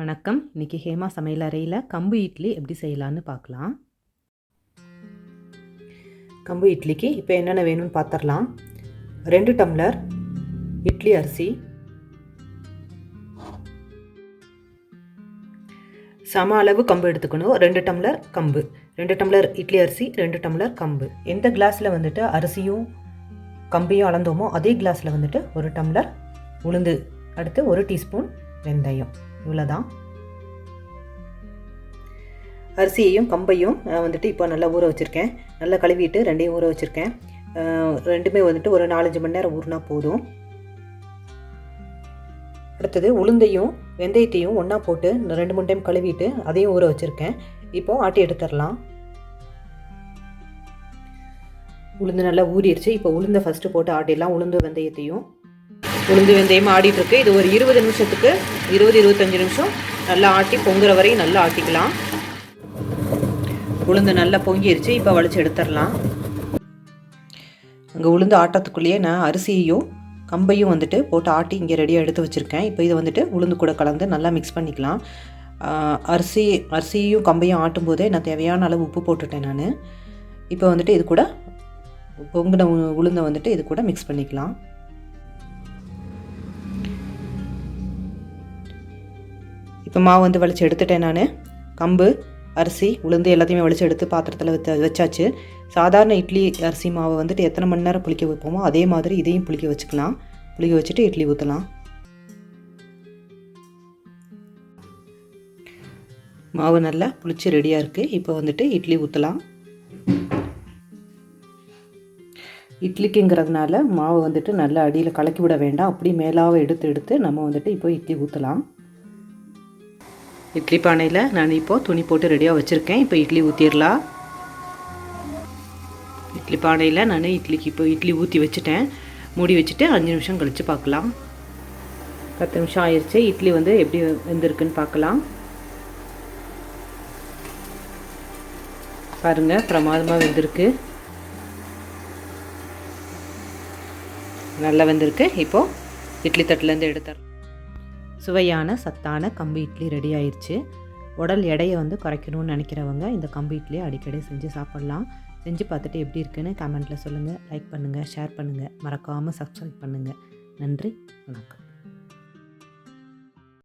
வணக்கம். இன்னைக்கு ஹேமா சமையல் அறையில் கம்பு இட்லி எப்படி செய்யலான்னு பார்க்கலாம். கம்பு இட்லிக்கு இப்போ என்னென்ன வேணும்னு பார்த்துடலாம். ரெண்டு டம்ளர் இட்லி அரிசி. சம அளவு கம்பு எடுத்துக்கணும். ரெண்டு டம்ளர் கம்பு. ரெண்டு டம்ளர் இட்லி அரிசி ரெண்டு டம்ளர் கம்பு. எந்த கிளாஸில் வந்துட்டு அரிசியும் கம்பையும் அளந்தோமோ அதே கிளாஸில் வந்துட்டு ஒரு டம்ளர் உளுந்து அடுத்து ஒரு டீஸ்பூன் வெந்தயம். இவ்வளோதான் அரிசியையும் கம்பையும் நான் வந்துட்டு இப்போ நல்லா ஊற வச்சுருக்கேன். நல்லா கழுவிட்டு ரெண்டையும் ஊற வச்சுருக்கேன். ரெண்டுமே வந்துட்டு ஒரு நாலஞ்சு மணி நேரம் ஊறினா போதும். அடுத்தது உளுந்தையும் வெந்தயத்தையும் ஒன்றா போட்டு ரெண்டு மூணு டைம் கழுவிட்டு அதையும் ஊற வச்சுருக்கேன். இப்போது ஆட்டி எடுத்துடலாம். உளுந்து நல்லா ஊறிடுச்சு. இப்போ உளுந்தை ஃபஸ்ட்டு போட்டு ஆட்டிடலாம். உளுந்து வெந்தயத்தையும். உளுந்து வெந்தயம் ஆடிட்டுருக்கு. இது ஒரு இருபது நிமிஷத்துக்கு இருபது இருபத்தஞ்சி நிமிஷம் நல்லா ஆட்டி பொங்குற வரையும் நல்லா ஆட்டிக்கலாம். உளுந்து நல்லா பொங்கிருச்சு. இப்போ வளைச்சி எடுத்துடலாம். அங்கே உளுந்து ஆட்டத்துக்குள்ளேயே நான் அரிசியையும் கம்பையும் வந்துட்டு போட்டு ஆட்டி இங்கே ரெடியாக எடுத்து வச்சுருக்கேன். இப்போ இதை வந்துட்டு உளுந்து கூட கலந்து நல்லா மிக்ஸ் பண்ணிக்கலாம். அரிசி அரிசியும் கம்பையும் ஆட்டும் போதே நான் தேவையான அளவு உப்பு போட்டுட்டேன் நான். இப்போ வந்துட்டு இது கூட பொங்கின உளுந்தை வந்துட்டு இது கூட மிக்ஸ் பண்ணிக்கலாம். இப்போ மாவு வந்து வலிச்சு எடுத்துட்டேன் நான். கம்பு அரிசி உளுந்து எல்லாத்தையுமே வலிச்சு எடுத்து பாத்திரத்தில் வச்ச வச்சாச்சு. சாதாரண இட்லி அரிசி மாவை வந்துட்டு எத்தனை மணி நேரம் புளிக்க வைப்போமோ அதே மாதிரி இதையும் புளிக்க வச்சுக்கலாம். புளிக்க வச்சுட்டு இட்லி ஊற்றலாம் மாவு நல்லா புளிச்சு ரெடியாக இருக்குது இப்போ வந்துட்டு இட்லி ஊற்றலாம் இட்லிக்குங்கிறதுனால மாவு வந்துட்டு நல்லா அடியில் கலக்கி விட வேண்டாம். அப்படி மேலாவை எடுத்து எடுத்து நம்ம வந்துட்டு இப்போ இட்லி ஊற்றலாம் இட்லி பானையில் நான் இப்போது துணி போட்டு ரெடியாக வச்சுருக்கேன். இப்போ இட்லி ஊற்றிடலாம் இட்லி பானையில் நான் இட்லிக்கு இப்போ இட்லி ஊற்றி வச்சுட்டேன். மூடி வச்சுட்டு அஞ்சு நிமிஷம் கழித்து பார்க்கலாம். பத்து நிமிஷம் ஆயிடுச்சு இட்லி வந்து எப்படி வெந்திருக்குன்னு பார்க்கலாம். பாருங்கள் பிரமாதமாக வெந்திருக்கு. நல்லா வெந்திருக்கு. இப்போது இட்லி தட்டிலேருந்து எடுத்துறேன் சுவையான சத்தான கம்பு இட்லி ரெடி ஆயிடுச்சு உடல் எடையை வந்து குறைக்கணும்னு நினைக்கிறவங்க இந்த கம்பு இட்லியை அடிக்கடி செஞ்சு சாப்பிட்லாம். செஞ்சு பார்த்துட்டு எப்படி இருக்குன்னு கமெண்ட்டில் சொல்லுங்கள் லைக் பண்ணுங்கள் ஷேர் பண்ணுங்கள் மறக்காமல் சப்ஸ்கிரைப் பண்ணுங்கள் நன்றி வணக்கம்.